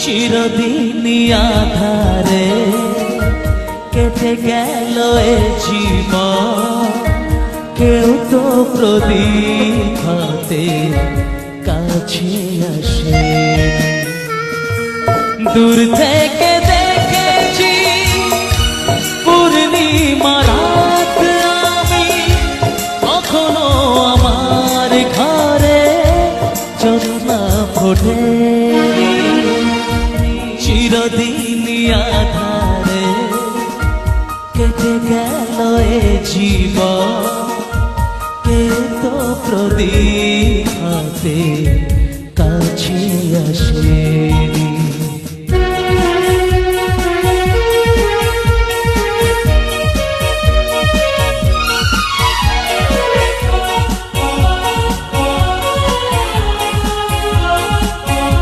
চিরদিন আধারে কেটে গেল এ জীবন। কেউ তো প্রদীপ কাছে আসে। দূর থেকে পূর্ণিমা কখনো আমার ঘরে চন্দ্রা ফোটে। চিরদিন আধারে কেটে গেল এ জীব কে তো প্রদীপ হাতে কাছে